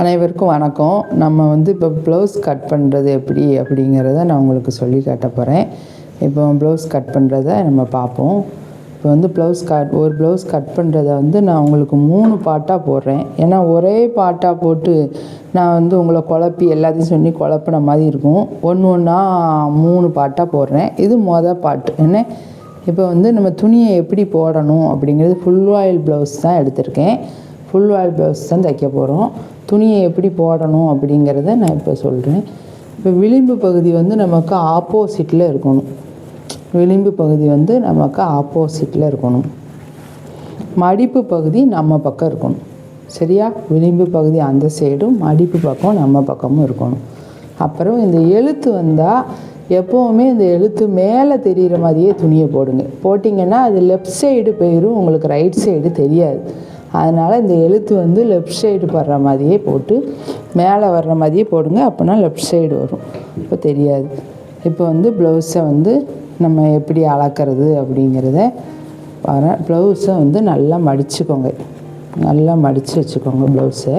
அனைவருக்கும் வணக்கம். நம்ம வந்து இப்போ ப்ளவுஸ் கட் பண்ணுறது எப்படி அப்படிங்கிறத நான் உங்களுக்கு சொல்லி காட்ட போகிறேன் இப்போ ப்ளவுஸ் கட் பண்ணுறத நம்ம பார்ப்போம். இப்போ வந்து ப்ளவுஸ் கட் ஒரு ப்ளவுஸ் கட் பண்ணுறத வந்து நான் உங்களுக்கு மூணு பாட்டாக போடுறேன். ஏன்னா ஒரே பாட்டாக போட்டு நான் வந்து உங்களை குழப்பி எல்லாத்தையும் சொல்லி குழப்பின மாதிரி இருக்கும். ஒன்று ஒன்றா மூணு பாட்டாக போடுறேன். இது மொதல் பாட்டு. என்ன? இப்போ வந்து நம்ம துணியை எப்படி போடணும் அப்படிங்கிறது ஃபுல் ஆயில் ப்ளவுஸ் தான் எடுத்திருக்கேன். ஃபுல் ஆயில் ப்ளவுஸ் தான் தைக்க போகிறோம் துணியை எப்படி போடணும் அப்படிங்கிறத நான் இப்போ சொல்கிறேன் இப்போ விளிம்பு பகுதி வந்து நமக்கு ஆப்போசிட்டில் இருக்கணும். விளிம்பு பகுதி வந்து நமக்கு ஆப்போசிட்டில் இருக்கணும். மடிப்பு பகுதி நம்ம பக்கம் இருக்கணும். சரியா? விளிம்பு பகுதி அந்த சைடும் மடிப்பு பக்கம் நம்ம பக்கமும் இருக்கணும். அப்புறம் இந்த எழுத்து வந்தால் எப்போவுமே இந்த எழுத்து மேலே தெரிகிற மாதிரியே துணியை போடுங்க. போட்டிங்கன்னா அது லெஃப்ட் சைடு போயிடும் உங்களுக்கு ரைட் சைடு தெரியாது. அதனால் இந்த எழுத்து வந்து லெஃப்ட் சைடு படுற மாதிரியே போட்டு மேலே வர்ற மாதிரியே போடுங்க அப்போனா லெஃப்ட் சைடு வரும். இப்போ தெரியாது. இப்போ வந்து ப்ளவுஸை வந்து நம்ம எப்படி அளக்கிறது அப்படிங்கிறத வர ப்ளவுஸை வந்து நல்லா மடிச்சுக்கோங்க. நல்லா மடித்து வச்சுக்கோங்க ப்ளவுஸை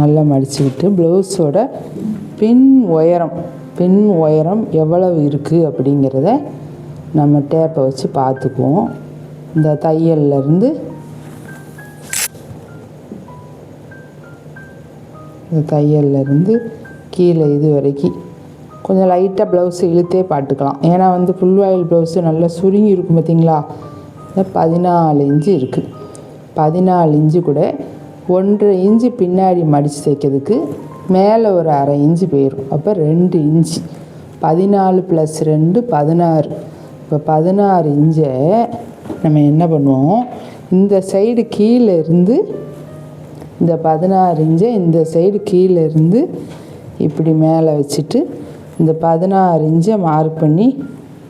நல்லா மடிச்சுக்கிட்டு ப்ளவுஸோட பின் உயரம் பின் உயரம் எவ்வளவு இருக்குது அப்படிங்கிறத நம்ம டேப்பை வச்சு பார்த்துக்குவோம். இந்த தையல்லேருந்து இந்த தையல்லேருந்து கீழே இது வரைக்கும் கொஞ்சம் லைட்டாக ப்ளவுஸ் இழுத்தே பாட்டுக்கலாம் ஏன்னா வந்து ஃபுல் ஆயில் ப்ளவுஸு நல்லா சுருங்கி இருக்கும் பார்த்தீங்களா இந்த பதினாலு இன்ச்சு இருக்குது பதினாலு இன்ச்சு கூட ஒன்றரை இன்ச்சு பின்னாடி மடித்து தைக்கிறதுக்கு மேலே ஒரு அரை இன்ச்சு போயிடும் அப்போ ரெண்டு இன்ச்சு. பதினாலு ப்ளஸ் ரெண்டு பதினாறு. இப்போ பதினாறு இன்ச்சை நம்ம என்ன பண்ணுவோம்? இந்த சைடு கீழே இருந்து இந்த பதினாறு இன்ச்சை இந்த சைடு கீழே இருந்து இப்படி மேலே வச்சுட்டு இந்த பதினாறு இன்ச்சை மார்க் பண்ணி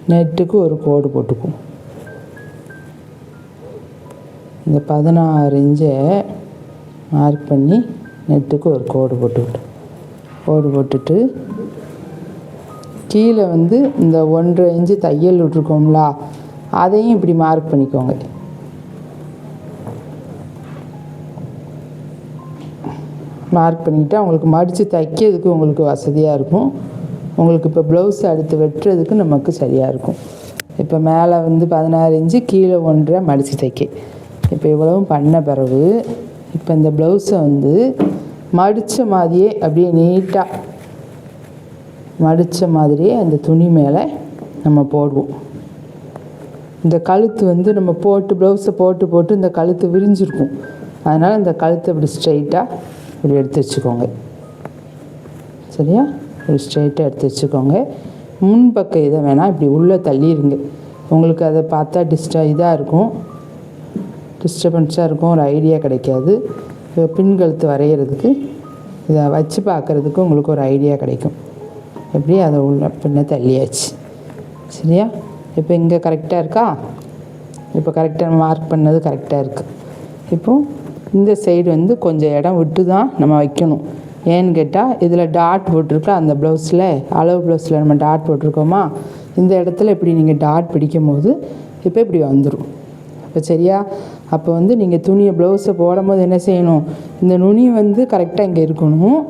நெட்டுக்கு ஒரு கோடு போட்டுக்குவோம். இந்த பதினாறு இன்ச்சை மார்க் பண்ணி நெட்டுக்கு ஒரு கோடு போட்டுக்கிட்டு கோடு போட்டுட்டு கீழே வந்து இந்த ஒன்றரை இன்ச்சு தையல் விட்ருக்கோம்ல அதையும் இப்படி மார்க் பண்ணிக்கோங்க. மார்க் பண்ணிக்கிட்டால் உங்களுக்கு மடித்து தைக்கிறதுக்கு உங்களுக்கு வசதியாக இருக்கும். உங்களுக்கு இப்போ ப்ளவுஸ் அடுத்து வெட்டுறதுக்கு நமக்கு சரியாக இருக்கும். இப்போ மேலே வந்து பதினாறு இன்ச்சு கீழே ஒன்றரை மடித்து தைக்க. இப்போ இவ்வளவும் பண்ண பிறகு இப்போ இந்த ப்ளவுஸை வந்து மடித்த மாதிரியே அப்படியே நீட்டாக மடித்த மாதிரியே அந்த துணி மேலே நம்ம போடுவோம். இந்த கழுத்து வந்து நம்ம போட்டு ப்ளவுஸை போட்டு போட்டு இந்த கழுத்து விரிஞ்சிருக்கும். அதனால் இந்த கழுத்தை இப்படி ஸ்ட்ரைட்டாக இப்படி எடுத்து வச்சுக்கோங்க. சரியா? இப்படி ஸ்ட்ரைட்டாக எடுத்து வச்சுக்கோங்க. முன்பக்கம் இதை வேணால் இப்படி உள்ளே தள்ளிடுங்க உங்களுக்கு அதை பார்த்தா டிஸ்ட இதாக இருக்கும். டிஸ்டர்பன்ஸாக இருக்கும் ஒரு ஐடியா கிடைக்காது. இப்போ வரைகிறதுக்கு இதை வச்சு பார்க்குறதுக்கு உங்களுக்கு ஒரு ஐடியா கிடைக்கும். எப்படி? அதை உள்ள பின்ன தள்ளியாச்சு. சரியா? இப்போ இங்கே கரெக்டாக இருக்கா? இப்போ கரெக்டாக மார்க் பண்ணது கரெக்டாக இருக்குது இப்போது இந்த சைடு வந்து கொஞ்சம் இடம் விட்டு தான் நம்ம வைக்கணும். ஏன்னு கேட்டால் இதில் டாட் போட்டிருக்கோம் அந்த ப்ளவுஸில் அளவு ப்ளவுஸில் நம்ம டாட் போட்டிருக்கோமா? இந்த இடத்துல இப்படி நீங்கள் டாட் பிடிக்கும் போது இப்போ இப்படி வந்துடும் இப்போ சரியா? அப்போ வந்து நீங்கள் துணியை ப்ளவுஸை போடும்போது என்ன செய்யணும்? இந்த நுனி வந்து கரெக்டாக இங்கே இருக்கணும்.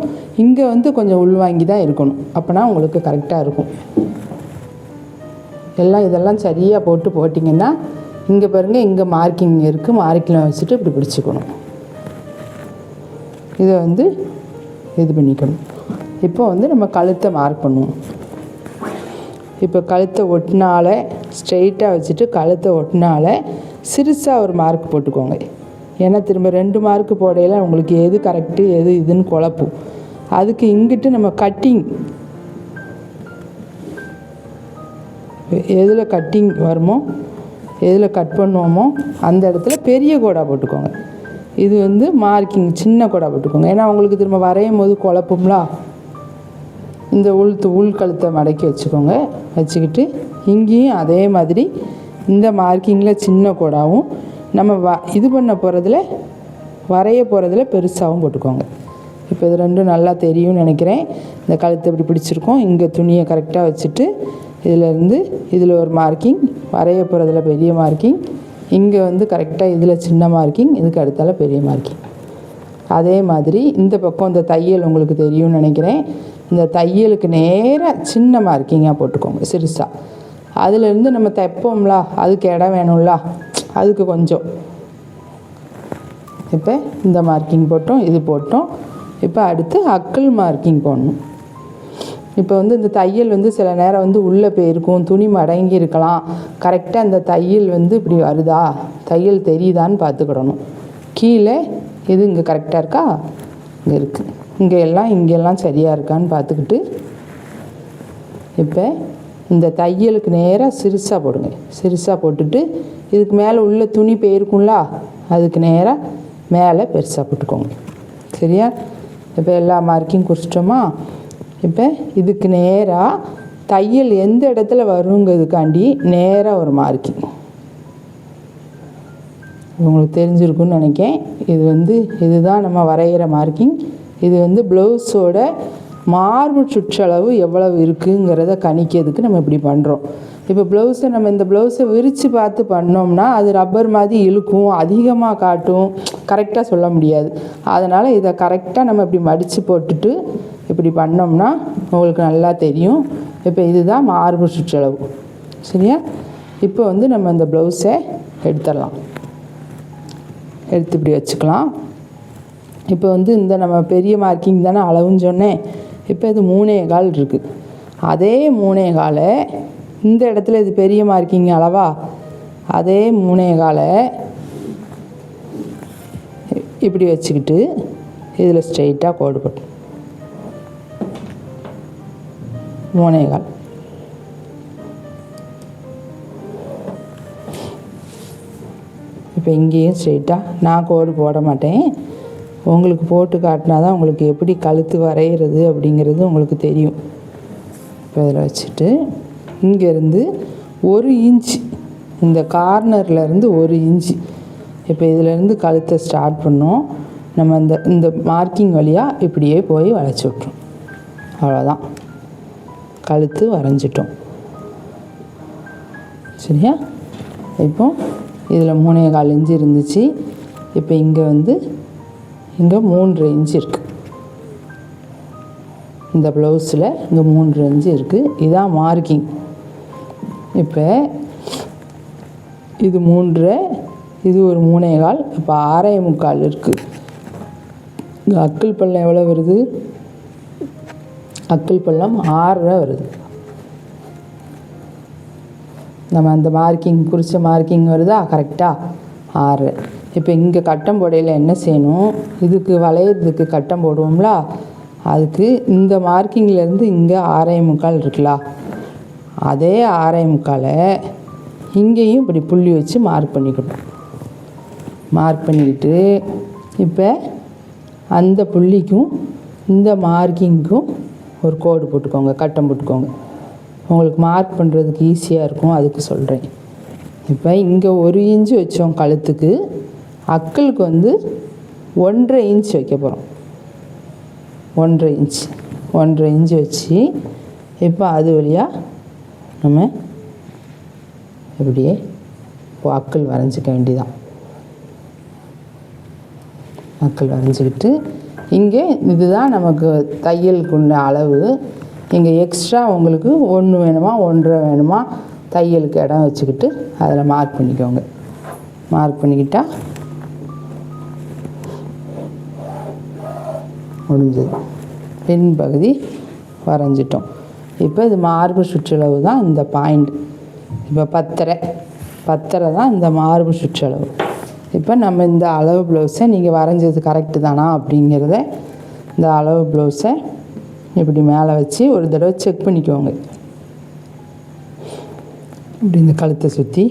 இங்கே வந்து கொஞ்சம் உள்வாங்கி தான் இருக்கணும். அப்போனா உங்களுக்கு கரெக்டாக இருக்கும். எல்லாம் இதெல்லாம் சரியாக போட்டு போட்டிங்கன்னா இங்கே பாருங்கள் இங்கே மார்க்கிங் இருக்குது மார்க்கிங் வச்சுட்டு இப்படி பிடிச்சிக்கணும். இதை வந்து இது பண்ணிக்கணும். இப்போ வந்து நம்ம கழுத்தை மார்க் பண்ணுவோம். இப்போ கழுத்தை ஒட்டினால ஸ்ட்ரெயிட்டாக வச்சுட்டு கழுத்தை ஒட்டினால சிறுசாக ஒரு மார்க் போட்டுக்கோங்க. ஏன்னா திரும்ப ரெண்டு மார்க்கு போடையில் உங்களுக்கு எது கரெக்டு எது இதுன்னு குழப்பும். அதுக்கு இங்கிட்டு நம்ம கட்டிங் எதில் கட்டிங் வருமோ எதில் கட் பண்ணுவோமோ அந்த இடத்துல பெரிய கோடா போட்டுக்கோங்க. இது வந்து மார்க்கிங் சின்ன கோடா போட்டுக்கோங்க. ஏன்னா உங்களுக்கு திரும்ப வரையும் போது குழப்பம்லா? இந்த உளுத்து உள் கழுத்தை மடக்கி வச்சுக்கோங்க. வச்சுக்கிட்டு இங்கேயும் அதே மாதிரி இந்த மார்க்கிங்கில் சின்ன கோடாவும் நம்ம வ இது பண்ண போகிறதுல வரைய போகிறதுல பெருசாகவும் போட்டுக்கோங்க. இப்போ இது ரெண்டும் நல்லா தெரியும்னு நினைக்கிறேன். இந்த கழுத்தை இப்படி பிடிச்சிருக்கோம் இங்கே துணியை கரெக்டாக வச்சுட்டு இதிலேருந்து இதில் ஒரு மார்க்கிங் வரைய போகிறதுல பெரிய மார்க்கிங் இங்கே வந்து கரெக்டாக இதில் சின்ன மார்க்கிங் இதுக்கு அடுத்தால பெரிய மார்க்கிங் அதே மாதிரி இந்த பக்கம் இந்த தையல் உங்களுக்கு தெரியும்னு நினைக்கிறேன். இந்த தையலுக்கு நேராக சின்ன மார்க்கிங்காக போட்டுக்கோங்க சிறுசாக அதுலேருந்து நம்ம தைப்போம்ல அதுக்கு இடம் வேணும்ல அதுக்கு கொஞ்சம். இப்போ இந்த மார்க்கிங் போட்டோம் இது போட்டோம். இப்போ அடுத்து அக்கல் மார்க்கிங் போடணும். இப்போ வந்து இந்த தையல் வந்து சில நேரம் வந்து உள்ளே போயிருக்கும் துணி மடங்கி இருக்கலாம். கரெக்டாக அந்த தையல் வந்து இப்படி வருதா? தையல் தெரியுதான்னு பார்த்துக்கிடணும். கீழே இது இங்கே கரெக்டாக இருக்கா? இங்கே இருக்குது இங்கே எல்லாம் இங்கெல்லாம் சரியாக இருக்கான்னு பார்த்துக்கிட்டு இப்போ இந்த தையலுக்கு நேராக சிறுசாக போடுங்க. சிறுசாக போட்டுட்டு இதுக்கு மேலே உள்ள துணி போயிருக்கும்ல அதுக்கு நேராக மேலே பெருசாக போட்டுக்கோங்க. சரியா? இப்போ எல்லா மார்க்கையும் குறிச்சிட்டோமா? இப்போ இதுக்கு நேராக தையல் எந்த இடத்துல வருங்கிறதுக்காண்டி நேராக ஒரு மார்க்கிங் உங்களுக்கு தெரிஞ்சிருக்குன்னு நினைக்கேன். இது வந்து இதுதான் நம்ம வரைகிற மார்க்கிங். இது வந்து ப்ளவுஸோட மார்பு சுற்றளவு எவ்வளவு இருக்குங்கிறத கணிக்கிறதுக்கு நம்ம இப்படி பண்ணுறோம் இப்போ ப்ளவுஸை நம்ம இந்த ப்ளவுஸை விரித்து பார்த்து பண்ணோம்னா அது ரப்பர் மாதிரி இழுக்கும் அதிகமாக காட்டும். கரெக்டாக சொல்ல முடியாது. அதனால் இதை கரெக்டாக நம்ம இப்படி மடித்து போட்டுட்டு இப்படி பண்ணோம்னா உங்களுக்கு நல்லா தெரியும். இப்போ இதுதான் மார்பு சுற்றளவு. சரியா? இப்போ வந்து நம்ம இந்த ப்ளவுஸை எடுத்துடலாம். எடுத்து இப்படி வச்சுக்கலாம். இப்போ வந்து இந்த நம்ம பெரிய மார்க்கிங் தானே அளவுன்னு சொன்னேன். இப்போ இது மூணே கால் இருக்குது அதே மூணே காலை இந்த இடத்துல இது பெரிய மார்க்கிங் அளவா? அதே மூணே காலை இப்படி வச்சுக்கிட்டு இதில் ஸ்ட்ரெயிட்டாக கோடு போட்டு. மூணே கால். இப்போ இங்கேயும் ஸ்ட்ரெயிட்டாக நான் கோடு போட மாட்டேன். உங்களுக்கு போட்டு காட்டினா தான் உங்களுக்கு எப்படி கழுத்து வரைகிறது அப்படிங்கிறது உங்களுக்கு தெரியும். இப்போ இதில் வச்சுட்டு இங்கேருந்து ஒரு இன்ச் இந்த கார்னர்லேருந்து ஒரு இன்ச்சு இப்போ இதிலேருந்து கழுத்தை ஸ்டார்ட் பண்ணோம். நம்ம இந்த இந்த மார்க்கிங் வழியாக இப்படியே போய் வளைச்சி விட்ரும் அவ்வளோதான் கழுத்து வரைஞ்சிட்டோம். சரியா? இப்போ இதில் மூணே கால் இன்ச்சு இருந்துச்சு. இப்போ இங்கே வந்து இங்கே மூன்று இன்ச்சு இருக்குது இந்த ப்ளவுஸில் இங்கே மூன்று இன்ச்சு இருக்குது இதான் மார்க்கிங் இப்போ இது மூன்று இது ஒரு மூணே கால் இப்போ ஆறே முக்கால் இருக்குது இந்த அக்கிள் பள்ளம் எவ்வளோ வருது? அக்கிள் பள்ளம் ஆறரை வருது. நம்ம அந்த மார்க்கிங் குறித்த மார்க்கிங் வருதா? கரெக்டாக ஆறு. இப்போ இங்கே கட்டம் போடையில் என்ன செய்யணும்? இதுக்கு வளையிறதுக்கு கட்டம் போடுவோம்ல? அதுக்கு இந்த மார்க்கிங்லேருந்து இங்கே ஆறே முக்கால் இருக்குல்ல அதே ஆறே முக்காலை இங்கேயும் இப்படி புள்ளி வச்சு மார்க் பண்ணிக்கணும். மார்க் பண்ணிக்கிட்டு இப்போ அந்த புள்ளிக்கும் இந்த மார்க்கிங்க்கும் ஒரு கோடு போட்டுக்கோங்க கட்டம் போட்டுக்கோங்க. உங்களுக்கு மார்க் பண்ணுறதுக்கு ஈஸியாக இருக்கும் அதுக்கு சொல்கிறேன் இப்போ இங்கே ஒரு இன்ச்சு வச்சோம் கழுத்துக்கு அக்களுக்கு வந்து ஒன்றரை இன்ச் வைக்க போகிறோம் ஒன்றரை இன்ச் ஒன்றரை இன்ச் வச்சு இப்போ அது வழியாக நம்ம இப்படியே வாக்கள் வரைஞ்சிக்க வேண்டிதான் வாக்கள் வரைஞ்சிக்கிட்டு இங்கே இதுதான் நமக்கு தையலுக்குள்ள அளவு. இங்கே எக்ஸ்ட்ரா உங்களுக்கு ஒன்று வேணுமா ஒன்றரை வேணுமா தையலுக்கு இடம் வச்சுக்கிட்டு அதில் மார்க் பண்ணிக்கோங்க. மார்க் பண்ணிக்கிட்டால் முடிஞ்சது. பின்பகுதி வரைஞ்சிட்டோம். இப்போ இது மார்பு சுற்றளவு தான் இந்த பாயிண்ட் இப்போ பத்தரை. பத்தரை தான் இந்த மார்பு சுற்றளவு. இப்போ நம்ம இந்த அளவு ப்ளவுஸை நீங்கள் வரைஞ்சது கரெக்டு தானா அப்படிங்கிறத இந்த அளவு ப்ளவுஸை இப்படி மேலே வச்சு ஒரு தடவை செக் பண்ணிக்கோங்க. இப்படி இந்த கழுத்தை சுற்றி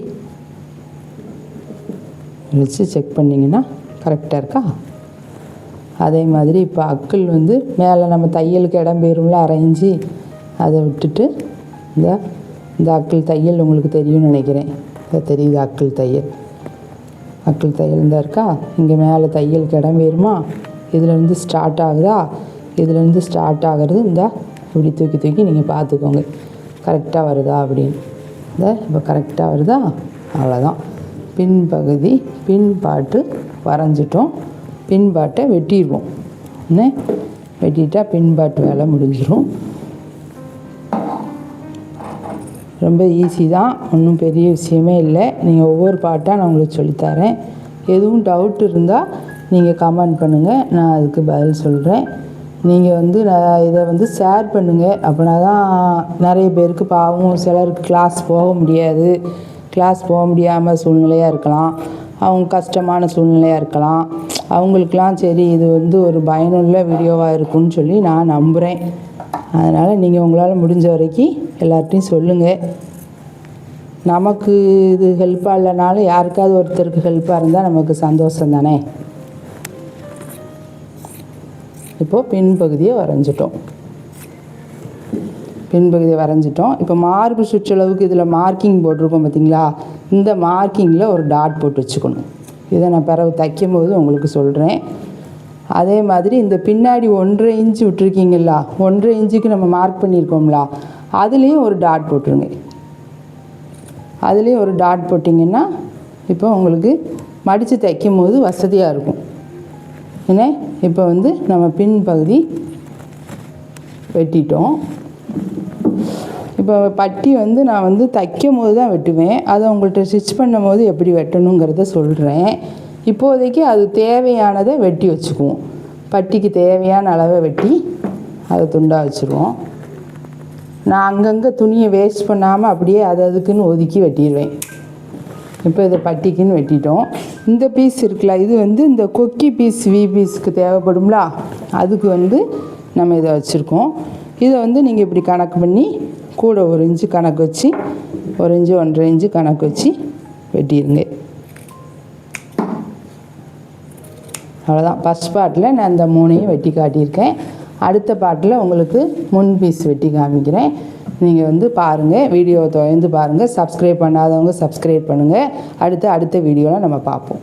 வச்சு செக் பண்ணிங்கன்னா கரெக்டாக இருக்கா? அதே மாதிரி இப்போ அக்கிள் வந்து மேலே நம்ம தையலுக்கு இடம் போயிரும்ல அரைஞ்சி அதை விட்டுட்டு இந்த இந்த அக்கிள் தையல் உங்களுக்கு தெரியும்னு நினைக்கிறேன். இது தெரியுது அக்கிள் தையல். அக்கிள் தையல் இருந்தால் இருக்கா? இங்கே மேலே தையலுக்கு இடம் வேறுமா இதுலேருந்து ஸ்டார்ட் ஆகுதா? இதுலேருந்து ஸ்டார்ட் ஆகிறது இந்த இப்படி தூக்கி தூக்கி நீங்கள் பார்த்துக்கோங்க. கரெக்டாக வருதா அப்படின்னு. இந்த இப்போ கரெக்டாக வருதா? அவ்வளோதான். பின்பகுதி பின்பாட்டு வரைஞ்சிட்டோம். பின்பாட்டை வெட்டிடுவோம். என்ன? வெட்டிட்டால் பின்பாட்டு வேலை முடிஞ்சிடும். ரொம்ப ஈஸி தான். ஒன்றும் பெரிய விஷயமே இல்லை. நீங்கள் ஒவ்வொரு பாட்டாக நான் உங்களுக்கு சொல்லித்தரேன். எதுவும் டவுட் இருந்தால் நீங்கள் கமெண்ட் பண்ணுங்கள் நான் அதுக்கு பதில் சொல்கிறேன் நீங்கள் வந்து நான் இதை வந்து ஷேர் பண்ணுங்கள் அப்படின்னா தான் நிறைய பேருக்கு பாவம். சிலருக்கு கிளாஸ் போக முடியாது. கிளாஸ் போக முடியாமல் சூழ்நிலையாக இருக்கலாம். அவங்க கஷ்டமான சூழ்நிலையாக இருக்கலாம். அவங்களுக்கெலாம் சரி இது வந்து ஒரு பயனுள்ள வீடியோவாக இருக்கும்னு சொல்லி நான் நம்புகிறேன் அதனால் நீங்கள் உங்களால் முடிஞ்ச வரைக்கும் எல்லார்ட்டையும் சொல்லுங்கள் நமக்கு இது ஹெல்ப்பாக இல்லைனாலும் யாருக்காவது ஒருத்தருக்கு ஹெல்ப்பாக இருந்தால் நமக்கு சந்தோஷம் தானே? இப்போது பின்பகுதியை வரைஞ்சிட்டோம். பின்பகுதியை வரைஞ்சிட்டோம். இப்போ மார்பு சுற்றளவுக்கு இதில் மார்க்கிங் போட்டிருக்கோம் பார்த்தீங்களா? இந்த மார்க்கிங்கில் ஒரு டாட் போட்டு வச்சுக்கணும். இதை நான் பிறகு தைக்கும் போது உங்களுக்கு சொல்கிறேன் அதே மாதிரி இந்த பின்னாடி ஒன்றரை இன்ச்சு விட்டுருக்கீங்களா ஒன்றரை இன்ச்சுக்கு நம்ம மார்க் பண்ணியிருக்கோம்லா அதுலேயும் ஒரு டாட் போட்டுருங்க. அதுலேயும் ஒரு டாட் போட்டிங்கன்னா இப்போ உங்களுக்கு மடித்து தைக்கும் போது வசதியாக இருக்கும். என்ன இப்போ வந்து நம்ம பின் பகுதி வெட்டிட்டோம். இப்போ பட்டி வந்து நான் வந்து தைக்கும் போது தான் வெட்டுவேன். அதை உங்கள்கிட்ட ஸ்டிச் பண்ணும் போது எப்படி வெட்டணுங்கிறத சொல்கிறேன் இப்போதைக்கு அது தேவையானதை வெட்டி வச்சுக்குவோம். பட்டிக்கு தேவையான அளவை வெட்டி அதை துண்டாக வச்சுருவோம். நான் அங்கங்கே துணியை வேஸ்ட் பண்ணாமல் அப்படியே அது அதுக்குன்னு ஒதுக்கி வெட்டிடுவேன். இப்போ இதை பட்டிக்குன்னு வெட்டிட்டோம். இந்த பீஸ் இருக்குல்ல இது வந்து இந்த கொக்கி பீஸ் வி பீஸ்க்கு தேவைப்படும்ல அதுக்கு வந்து நம்ம இதை வச்சுருக்கோம். இதை வந்து நீங்கள் இப்படி கணக்கு பண்ணி கூட ஒரு இன்ச்சு கணக்கு வச்சு ஒரு இன்ச்சு ஒன்றரை இன்ச்சு கணக்கு வச்சு வெட்டிடுங்க. அவ்வளோதான் ஃபஸ்ட் பார்ட்டில் நான் இந்த மூணையும் வெட்டி காட்டியிருக்கேன். அடுத்த பாட்டில் உங்களுக்கு முன் பீஸ் வெட்டி காமிக்கிறேன். நீங்கள் வந்து பாருங்கள் வீடியோவை தொடர்ந்து பாருங்கள் சப்ஸ்கிரைப் பண்ணாதவங்க சப்ஸ்கிரைப் பண்ணுங்கள் அடுத்து அடுத்த வீடியோவில் நம்ம பார்ப்போம்.